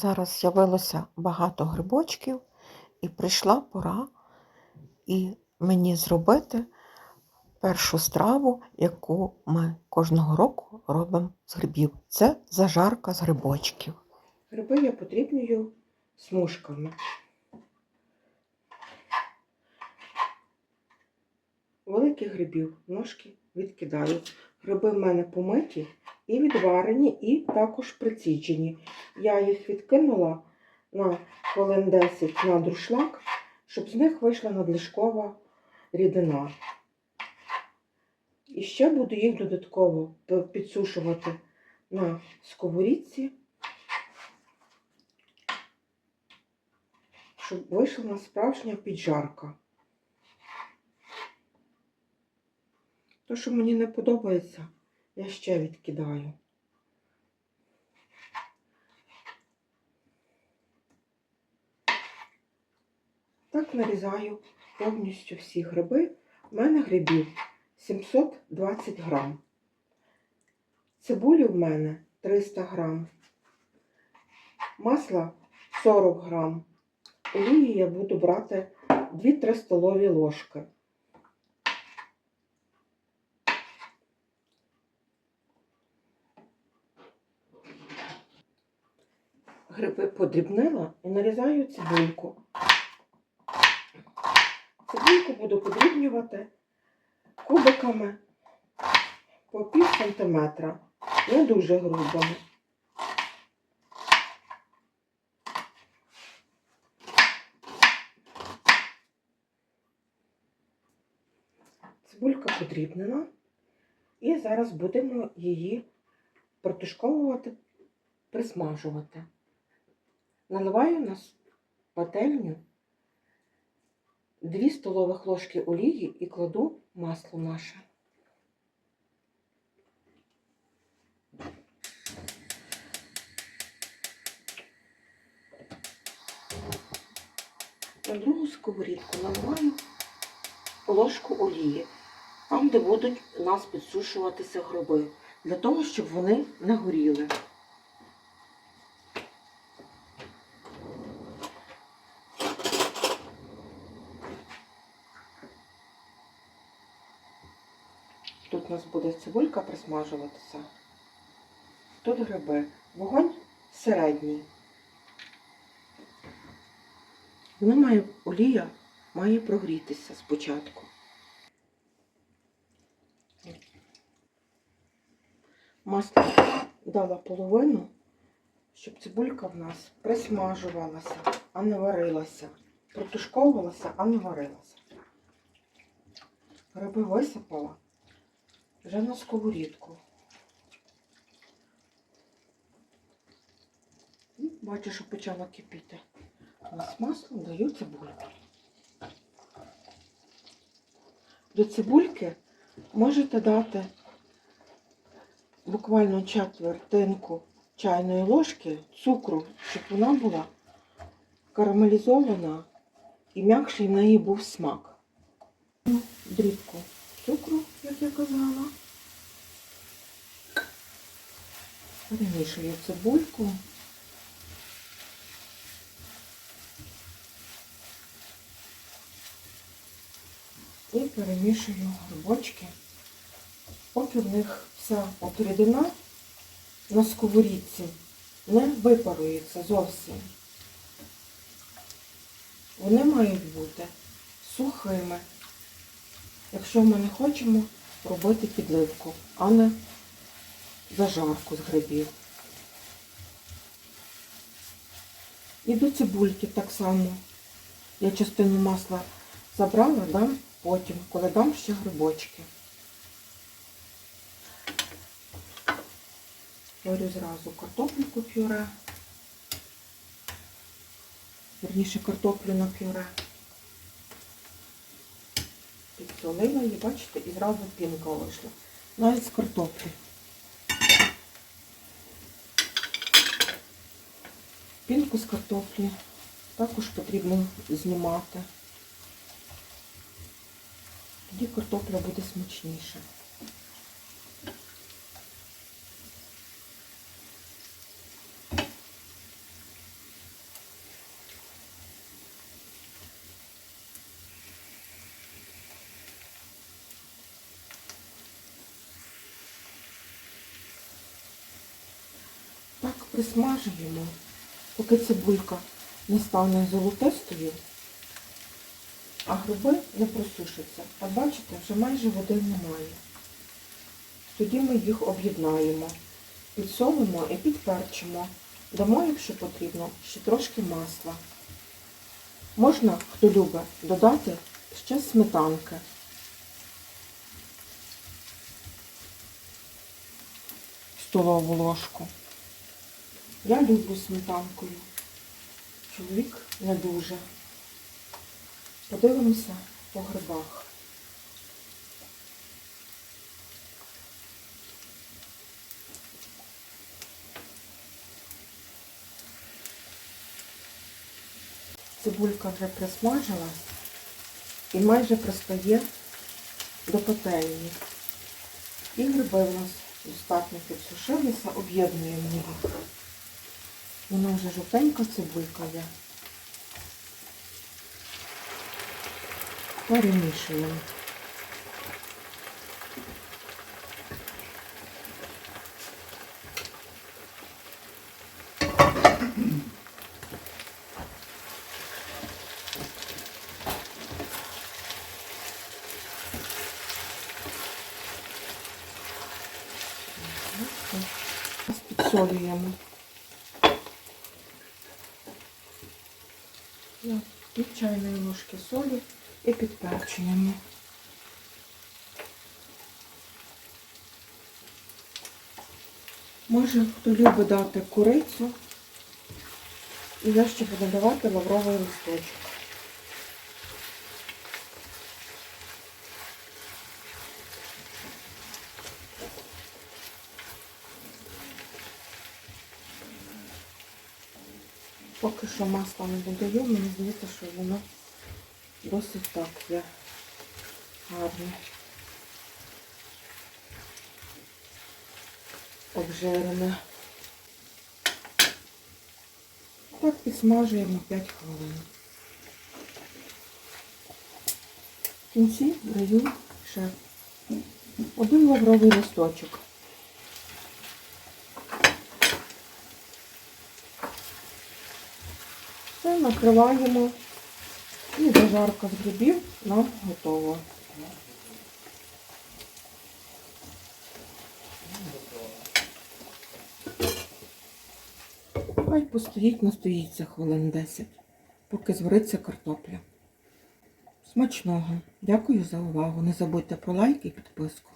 зараз з'явилося багато грибочків, і прийшла пора і мені зробити першу страву, яку ми кожного року робимо з грибів. Це зажарка з грибочків. Гриби я подрібнюю смужками. Великих грибів ножки відкидаю. Гриби в мене помиті і відварені, і також приціджені. Я їх відкинула на хвилин 10 на друшлак, щоб з них вийшла надлишкова рідина. І ще буду їх додатково підсушувати на сковорідці, щоб вийшла на справжня піджарка. То, що мені не подобається, я ще відкидаю. Так нарізаю повністю всі гриби. У мене грибів 720 грам. Цибулі в мене 300 грам. Масла 40 грам. Олії я буду брати 2-3 столові ложки. Гриби подрібнила і нарізаю цибульку. Цибульку буду подрібнювати кубиками по пів сантиметра, не дуже грубими. Цибулька подрібнена. І зараз будемо її протушковувати, присмажувати. Наливаю на пательню 2 столових ложки олії і кладу масло наше. На другу сковорідку наливаю ложку олії, там, де будуть у нас підсушуватися гриби, для того, щоб вони не горіли. Тут у нас буде цибулька присмажуватися. Тут гриби. Вогонь середній. Вона має, олія має прогрітися спочатку. Масло дала половину, щоб цибулька в нас присмажувалася, а не варилася. Протушковувалася, а не варилася. Гриби висипала вже на сковорідку. Бачу, що почала кипіти. На масло даю цибульку. До цибульки можете дати буквально четвертинку чайної ложки цукру, щоб вона була карамелізована і м'якший в неї був смак. Дрібку цукру, я казала. Перемішую цибульку. І перемішую грибочки, поки в них вся от рідина на сковорідці не випарується зовсім. Вони мають бути сухими якщо ми не хочемо робити підливку, а не зажарку з грибів. І до цибульки так само. Я частину масла забрала, дам потім, коли дам ще грибочки. Варю зразу картопельку пюре. Верніше картоплю на пюре підсолила її, бачите, і зразу пінка вийшла. Навіть з картоплі. Пінку з картоплі також потрібно знімати. Тоді картопля буде смачніша. Присмажуємо, поки цибулька не стане золотистою, а гриби не просушаться. А бачите, вже майже води немає. Тоді ми їх об'єднаємо, підсолимо і підперчимо. Дамо, якщо потрібно, ще трошки масла. Можна, хто любить, додати ще сметанки. Столову ложку. Я люблю сметанкою. Чоловік не дуже. Подивимося по грибах. Цибулька вже присмажилась і майже пристає до пательні. І гриби в нас достатньо підсушилися, об'єднуємо їх. Вона вже жовтенька цибулька є. Перемішуємо. Підсолюємо. Пів чайної ложки солі і підперчуємо. Може, хто любить дати курицю, і я ще буду давати лавровий листочок. Поки що масла не додаю, мені здається, що воно досить так є гарне. Обжирене. Так підсмажуємо 5 хвилин. В кінці даю ще один лавровий листочок. Накриваємо і зажарка з грибів нам готова. Хай постоїть, настоїться хвилин 10, поки звариться картопля. Смачного. Дякую за увагу. Не забудьте про лайк і підписку.